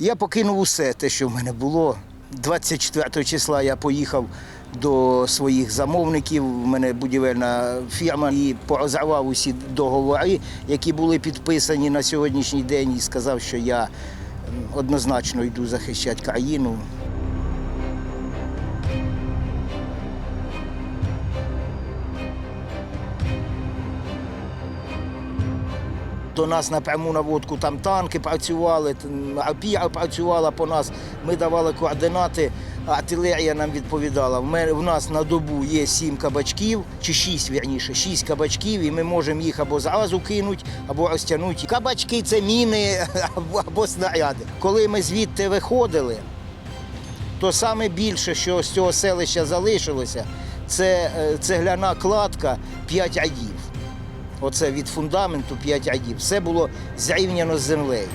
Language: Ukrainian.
Я покинув усе те, що в мене було. 24 числа я поїхав до своїх замовників. У мене будівельна фірма і порозривав усі договори, які були підписані на сьогоднішній день, і сказав, що я однозначно йду захищати країну. До нас напряму наводку там танки працювали, арпія працювала по нас. Ми давали координати, артилерія нам відповідала. В нас на добу є сім кабачків, чи шість, вірніше, шість кабачків, і ми можемо їх або зразу кинути, або розтягнути. Кабачки це міни або, або снаряди. Коли ми звідти виходили, то саме більше, що з цього селища залишилося, це е, цегляна кладка 5 адів. Оце від фундаменту 5 адів. Все було зрівняно з землею.